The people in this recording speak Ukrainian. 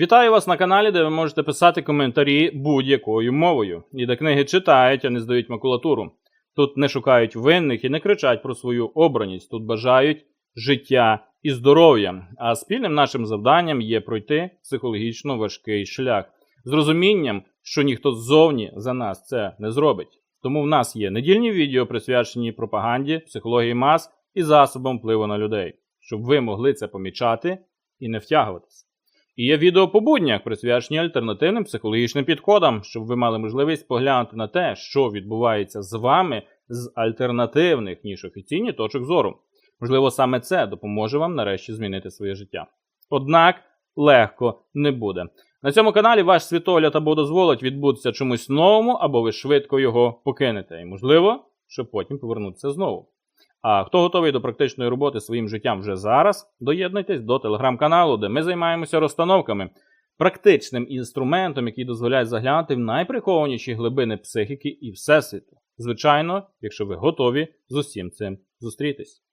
Вітаю вас на каналі, де ви можете писати коментарі будь-якою мовою. І де книги читають, а не здають макулатуру. Тут не шукають винних і не кричать про свою обраність. Тут бажають життя і здоров'я. А спільним нашим завданням є пройти психологічно важкий шлях з розумінням, що ніхто ззовні за нас це не зробить. Тому в нас є недільні відео, присвячені пропаганді, психології мас і засобам впливу на людей, щоб ви могли це помічати і не втягуватися. І є відео по буднях, присвячені альтернативним психологічним підходам, щоб ви мали можливість поглянути на те, що відбувається з вами з альтернативних, ніж офіційні точок зору. Можливо, саме це допоможе вам нарешті змінити своє життя. Однак легко не буде. На цьому каналі ваш світогляд або дозволить відбутися чомусь новому, або ви швидко його покинете. І можливо, щоб потім повернутися знову. А хто готовий до практичної роботи своїм життям вже зараз, доєднуйтесь до телеграм-каналу, де ми займаємося розстановками, практичним інструментом, який дозволяє заглянути в найприхованіші глибини психіки і всесвіту. Звичайно, якщо ви готові з усім цим зустрітись.